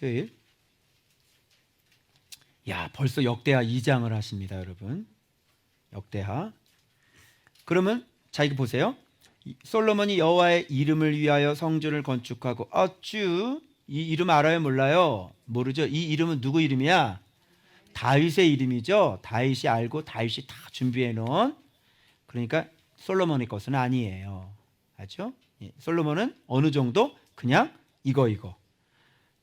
수요일. 야, 벌써 역대하 2장을 하십니다, 여러분. 역대하. 그러면 자 이거 보세요. 이- 솔로몬이 여호와의 이름을 위하여 성전을 건축하고 어쭈 이 이름 알아요 몰라요 모르죠 이 이름은 누구 이름이야 다윗의 이름이죠 다윗이 알고 다윗이 다 준비해 놓은 그러니까 솔로몬의 것은 아니에요 알죠 예, 솔로몬은 어느 정도 그냥 이거 이거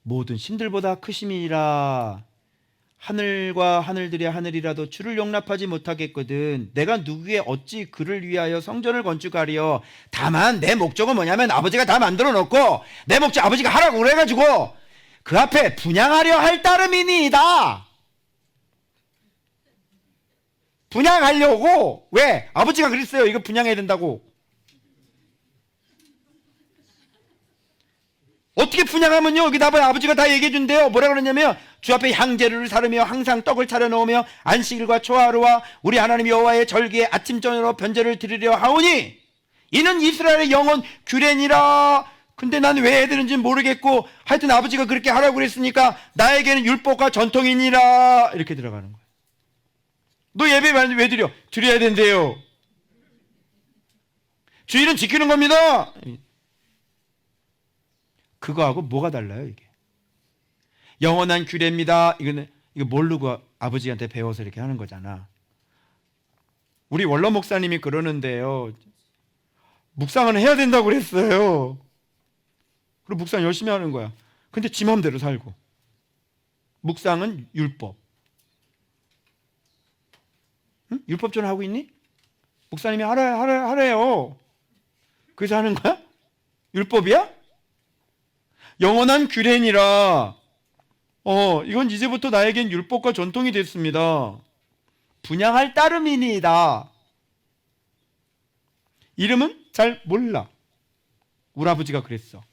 모든 신들보다 크심이라 하늘과 하늘들이 하늘이라도 주를 용납하지 못하겠거든. 내가 누구의 어찌 그를 위하여 성전을 건축하리요. 다만 내 목적은 뭐냐면 아버지가 다 만들어 놓고 내 목적 아버지가 하라고 그래 가지고 그 앞에 분양하려 할 따름이니이다. 분양하려고 왜 아버지가 그랬어요. 이거 분양해야 된다고. 어떻게 분양하면요? 여기다 봐 아버지가 다 얘기해 준대요. 뭐라 그러냐면 주 앞에 향재료를 사르며 항상 떡을 차려 놓으며 안식일과 초하루와 우리 하나님 여호와의 절기에 아침 저녁으로 변제를 드리려 하오니 이는 이스라엘의 영혼 규례니라. 근데 난 왜 해드는지 모르겠고 하여튼 아버지가 그렇게 하라고 그랬으니까 나에게는 율법과 전통이니라. 이렇게 들어가는 거야. 너 예배 왜 드려? 드려야 된대요. 주일은 지키는 겁니다 그거하고 뭐가 달라요 이게? 영원한 규례입니다. 이거는 이거 모르고 아버지한테 배워서 이렇게 하는 거잖아. 우리 원로 목사님이 그러는데요. 묵상은 해야 된다고 그랬어요. 그리고 묵상 열심히 하는 거야. 근데 지 맘대로 살고. 묵상은 율법. 응? 율법 전 하고 있니? 목사님이 하래 하래 하래요. 그래서 하는 거야? 율법이야? 영원한 규례니라. 어, 이건 이제부터 나에겐 율법과 전통이 됐습니다. 분양할 따름이니이다. 이름은 잘 몰라. 우리 아버지가 그랬어.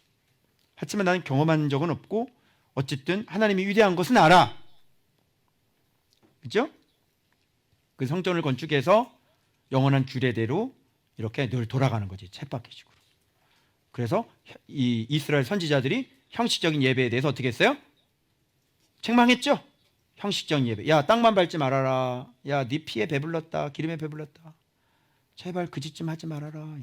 하지만 나는 경험한 적은 없고 어쨌든 하나님이 위대한 것은 알아. 그죠? 그 성전을 건축해서 영원한 규례대로 이렇게 늘 돌아가는 거지. 쳇바퀴식으로. 그래서 이 이스라엘 선지자들이 형식적인 예배에 대해서 어떻게 했어요? 책망했죠. 형식적인 예배. 야 땅만 밟지 말아라. 야 네 피에 배불렀다. 기름에 배불렀다. 제발 그 짓 좀 하지 말아라.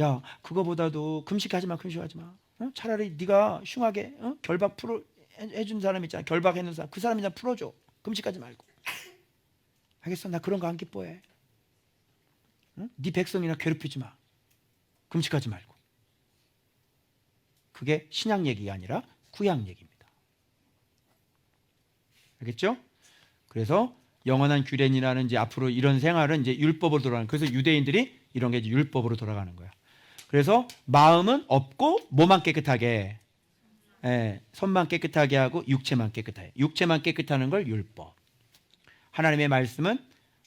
야 그거보다도 금식하지 마. 금식하지 마. 어? 차라리 네가 흉하게 어? 결박 풀어 해준 사람 있잖아. 결박해놓은 사람. 그 사람이나 풀어줘. 금식하지 말고. 알겠어. 나 그런 거 안 기뻐해. 응? 네 백성이나 괴롭히지 마. 금식하지 말고. 그게 신약 얘기가 아니라 구약 얘기입니다. 알겠죠? 그래서 영원한 규례니라는 이제 앞으로 이런 생활은 이제 율법으로 돌아가는. 그래서 유대인들이 이런 게 이제 율법으로 돌아가는 거야. 그래서 마음은 없고 몸만 깨끗하게, 예, 손만 깨끗하게 하고 육체만 깨끗하게. 육체만 깨끗하는 걸 율법. 하나님의 말씀은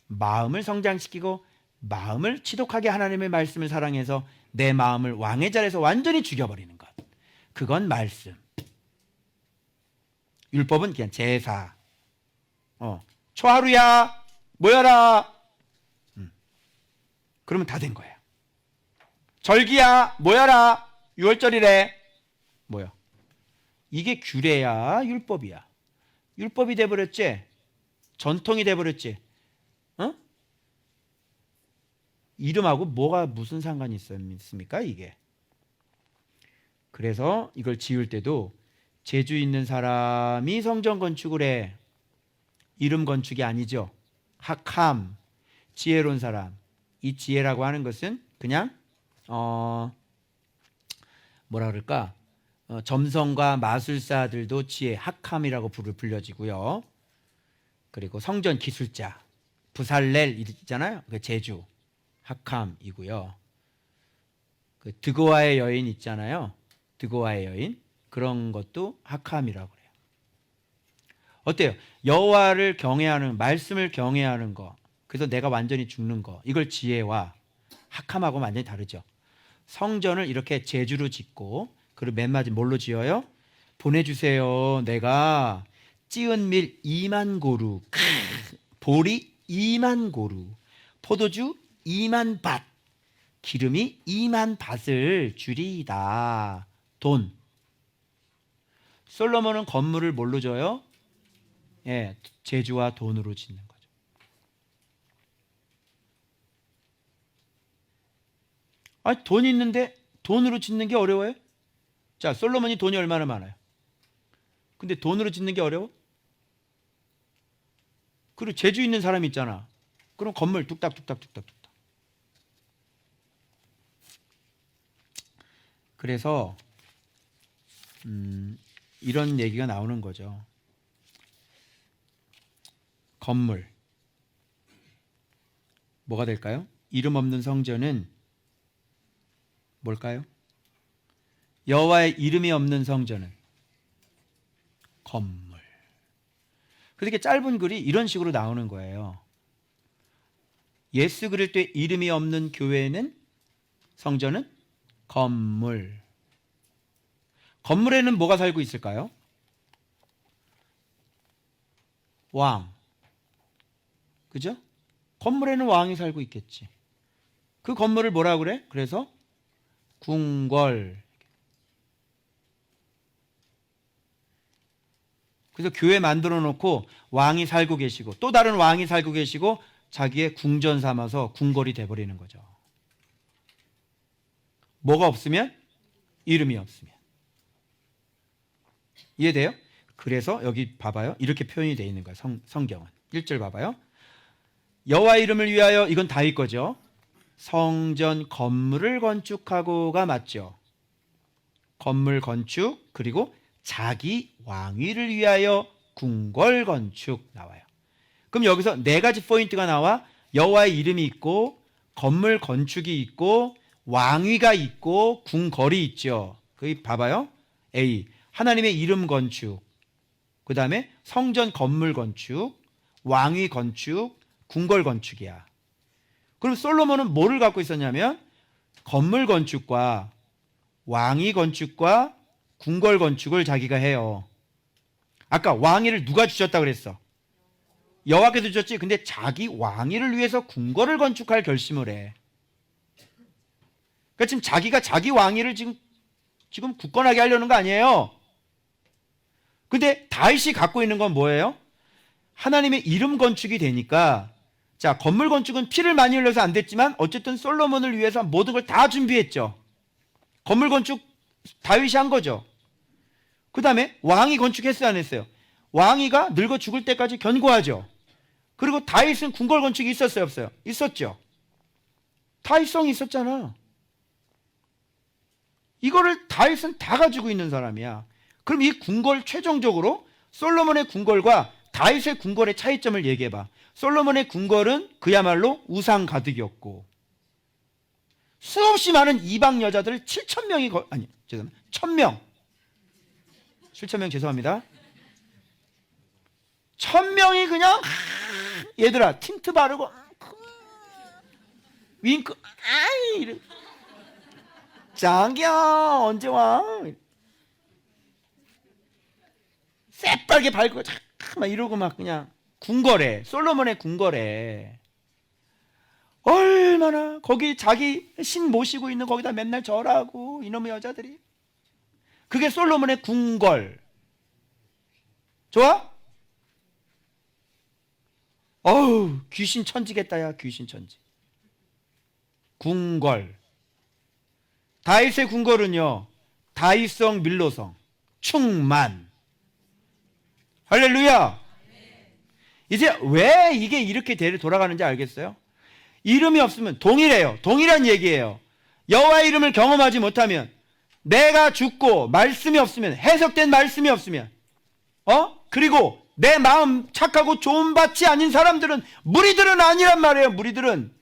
마음을 성장시키고 마음을 지독하게 하나님의 말씀을 사랑해서 내 마음을 왕의 자리에서 완전히 죽여버리는 것. 그건 말씀. 율법은 그냥 제사. 어, 초하루야 모여라. 음. 그러면 다 된 거야. 절기야 모여라. 6월절이래. 뭐야? 이게 규례야, 율법이야. 율법이 돼 버렸지. 전통이 돼 버렸지. 어? 이름하고 뭐가 무슨 상관이 있습니까, 이게? 그래서 이걸 지을 때도 재주 있는 사람이 성전 건축을 해. 이름 건축이 아니죠. 학함, 지혜로운 사람. 이 지혜라고 하는 것은 그냥 어 뭐라 그럴까? 어, 점성과 마술사들도 지혜, 학함이라고 부를 불려지고요. 그리고 성전 기술자, 부살렐 있잖아요. 그 제주, 학함이고요. 그 드고아의 여인 있잖아요. 드고아의 여인 그런 것도 학함이라고 그래요. 어때요? 여호와를 경외하는 말씀을 경외하는 거. 그래서 내가 완전히 죽는 거. 이걸 지혜와 학함하고 완전히 다르죠. 성전을 이렇게 제주로 짓고 그리고 맨 마지 뭘로 지어요? 보내주세요. 내가 찌은 밀 2만 고루, 크, 보리 2만 고루, 포도주 2만 밭, 기름이 2만 밭을 주리이다. 돈. 솔로몬은 건물을 뭘로 줘요? 예, 제주와 돈으로 짓는 거죠. 아, 돈 있는데 돈으로 짓는 게 어려워요? 자, 솔로몬이 돈이 얼마나 많아요? 근데 돈으로 짓는 게 어려워? 그리고 제주 있는 사람 있잖아. 그럼 건물 뚝딱뚝딱 뚝딱 뚝딱. 그래서 음, 이런 얘기가 나오는 거죠. 건물 뭐가 될까요? 이름 없는 성전은 뭘까요? 여호와의 이름이 없는 성전은 건물. 그렇게 짧은 글이 이런 식으로 나오는 거예요. 예수 그릴 때 이름이 없는 교회는 성전은 건물. 건물에는 뭐가 살고 있을까요? 왕. 그죠? 건물에는 왕이 살고 있겠지. 그 건물을 뭐라 그래? 그래서 궁궐. 그래서 교회 만들어 놓고 왕이 살고 계시고 또 다른 왕이 살고 계시고 자기의 궁전 삼아서 궁궐이 돼 버리는 거죠. 뭐가 없으면 이름이 없으면. 이해돼요? 그래서 여기 봐봐요. 이렇게 표현이 되어 있는 거예요. 성, 성경은. 1절 봐봐요. 여호와 이름을 위하여 이건 다윗 거죠. 성전 건물을 건축하고가 맞죠. 건물 건축 그리고 자기 왕위를 위하여 궁궐 건축 나와요. 그럼 여기서 네 가지 포인트가 나와 여호와의 이름이 있고 건물 건축이 있고 왕위가 있고 궁궐이 있죠. 거기 봐봐요. A 하나님의 이름 건축 그 다음에 성전 건물 건축 왕위 건축 궁궐 건축이야. 그럼 솔로몬은 뭐를 갖고 있었냐면 건물 건축과 왕위 건축과 궁궐 건축을 자기가 해요. 아까 왕위를 누가 주셨다 그랬어? 여호와께서 주셨지. 근데 자기 왕위를 위해서 궁궐을 건축할 결심을 해. 그러니까 지금 자기가 자기 왕위를 지금 지금 굳건하게 하려는 거 아니에요. 근데 다윗이 갖고 있는 건 뭐예요? 하나님의 이름 건축이 되니까 자, 건물 건축은 피를 많이 흘려서 안 됐지만 어쨌든 솔로몬을 위해서 모든 걸 다 준비했죠. 건물 건축 다윗이 한 거죠. 그 다음에 왕이 건축했어요, 안 했어요? 왕이가 늙어 죽을 때까지 견고하죠. 그리고 다윗은 궁궐 건축이 있었어요, 없어요? 있었죠. 다윗성이 있었잖아. 이거를 다윗은 다 가지고 있는 사람이야. 그럼 이 궁궐 최종적으로 솔로몬의 궁궐과 다윗의 궁궐의 차이점을 얘기해봐. 솔로몬의 궁궐은 그야말로 우상 가득이었고 수없이 많은 이방 여자들 7천 명이 거, 아니 죄송합니다. 1000명 7천 명 죄송합니다. 1000명이 그냥 얘들아 틴트 바르고 윙크 아이 이래. 자기야 언제 와? 새빨개 밝고 막 이러고 막 그냥 궁궐에 솔로몬의 궁궐에 얼마나 거기 자기 신 모시고 있는 거기다 맨날 절하고 이놈의 여자들이. 그게 솔로몬의 궁궐. 좋아? 어우 귀신 천지겠다 야 귀신 천지. 궁궐. 다윗의 궁궐은요 다윗성 밀로성 충만 할렐루야 이제 왜 이게 이렇게 대를 돌아가는지 알겠어요? 이름이 없으면 동일해요. 동일한 얘기예요. 여호와의 이름을 경험하지 못하면 내가 죽고 말씀이 없으면 해석된 말씀이 없으면 어? 그리고 내 마음 착하고 좋은 받지 아닌 사람들은 무리들은 아니란 말이에요. 무리들은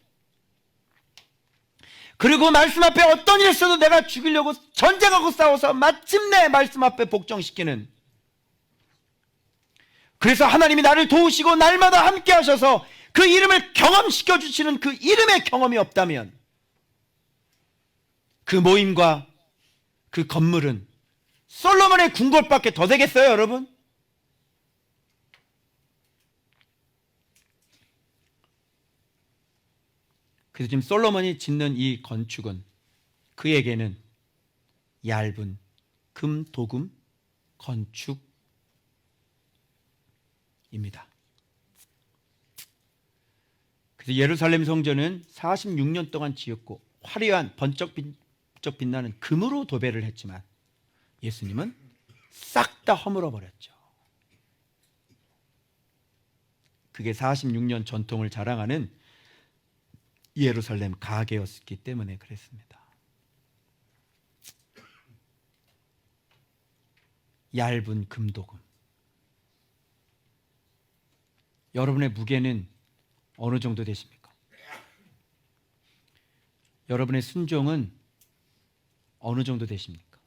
그리고 말씀 앞에 어떤 일 있어도 내가 죽이려고 전쟁하고 싸워서 마침내 말씀 앞에 복종시키는 그래서 하나님이 나를 도우시고 날마다 함께 하셔서 그 이름을 경험시켜 주시는 그 이름의 경험이 없다면 그 모임과 그 건물은 솔로몬의 궁궐밖에 더 되겠어요, 여러분? 그래서 지금 솔로몬이 짓는 이 건축은 그에게는 얇은 금 도금 건축 입니다. 그래서 예루살렘 성전은 46년 동안 지었고 화려한 번쩍 빛나는 금으로 도배를 했지만 예수님은 싹 다 허물어 버렸죠. 그게 46년 전통을 자랑하는 예루살렘 가게였기 때문에 그랬습니다. 얇은 금도금. 여러분의 무게는 어느 정도 되십니까? 여러분의 순종은 어느 정도 되십니까?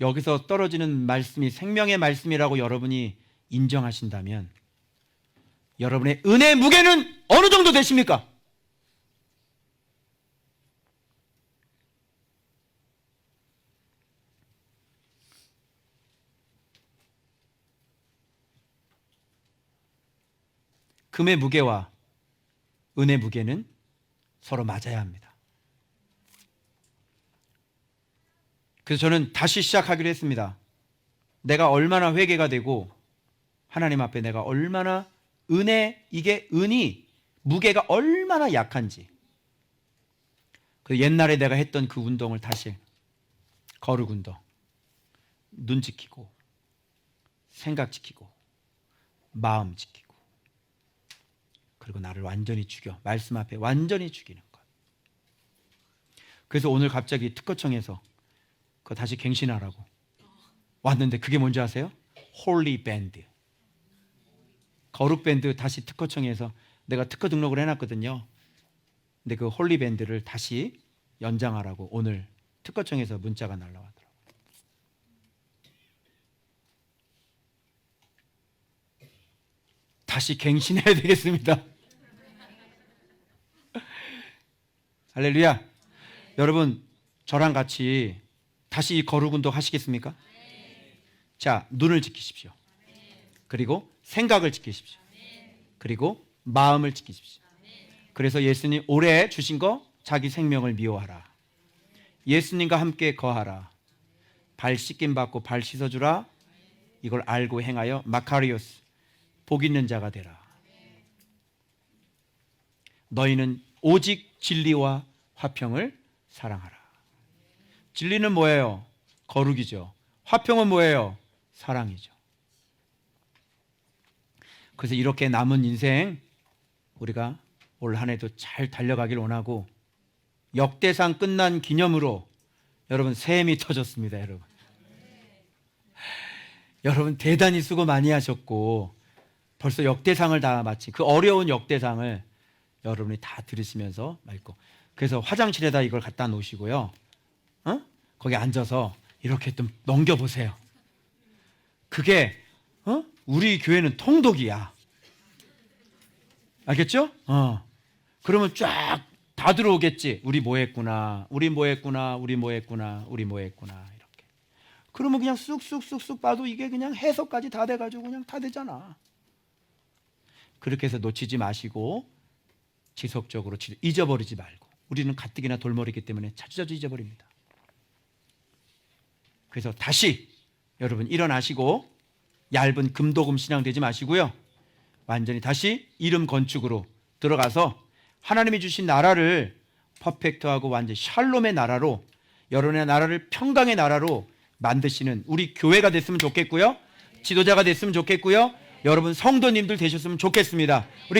여기서 떨어지는 말씀이 생명의 말씀이라고 여러분이 인정하신다면 여러분의 은혜 무게는 어느 정도 되십니까? 금의 무게와 은혜 무게는 서로 맞아야 합니다. 그래서 저는 다시 시작하기로 했습니다. 내가 얼마나 회개가 되고 하나님 앞에 내가 얼마나 은혜 이게 은이 무게가 얼마나 약한지 그 옛날에 내가 했던 그 운동을 다시 거룩 운동 눈 지키고 생각 지키고 마음 지키고 그리고 나를 완전히 죽여 말씀 앞에 완전히 죽이는 것 그래서 오늘 갑자기 특허청에서 그거 다시 갱신하라고 왔는데 그게 뭔지 아세요? 홀리 밴드 거룩 밴드 다시 특허청에서 내가 특허 등록을 해놨거든요. 근데 그 홀리 밴드를 다시 연장하라고 오늘 특허청에서 문자가 날라왔더라고요. 다시 갱신해야 되겠습니다. 할렐루야. 여러분 저랑 같이 다시 이 거룩 운동 하시겠습니까? 자, 눈을 지키십시오. 그리고 생각을 지키십시오. 그리고 마음을 지키십시오. 그래서 예수님 올해 주신 거 자기 생명을 미워하라. 예수님과 함께 거하라. 발 씻김 받고 발 씻어주라. 이걸 알고 행하여 마카리오스 복 있는 자가 되라. 너희는 오직 진리와 화평을 사랑하라. 진리는 뭐예요? 거룩이죠. 화평은 뭐예요? 사랑이죠. 그래서 이렇게 남은 인생 우리가 올 한 해도 잘 달려가길 원하고 역대상 끝난 기념으로 여러분 샘이 터졌습니다, 여러분. 여러분 대단히 수고 많이 하셨고 벌써 역대상을 다 마치 그 어려운 역대상을 여러분이 다 들으시면서 말고 그래서 화장실에다 이걸 갖다 놓으시고요. 어? 거기 앉아서 이렇게 좀 넘겨 보세요. 그게 어? 우리 교회는 통독이야. 알겠죠? 어. 그러면 쫙 다 들어오겠지. 우리 뭐 했구나. 우리 뭐 했구나. 우리 뭐 했구나. 우리 뭐 했구나. 이렇게. 그러면 그냥 쑥쑥쑥쑥 봐도 이게 그냥 해석까지 다 돼 가지고 그냥 다 되잖아. 그렇게 해서 놓치지 마시고 지속적으로 지- 잊어버리지 말고 우리는 가뜩이나 돌머리기 때문에 자주자주 잊어버립니다. 그래서 다시 여러분 일어나시고 얇은 금도금 신앙 되지 마시고요. 완전히 다시 이름 건축으로 들어가서 하나님이 주신 나라를 퍼펙트하고 완전 샬롬의 나라로 여러분의 나라를 평강의 나라로 만드시는 우리 교회가 됐으면 좋겠고요. 지도자가 됐으면 좋겠고요. 여러분 성도님들 되셨으면 좋겠습니다. 우리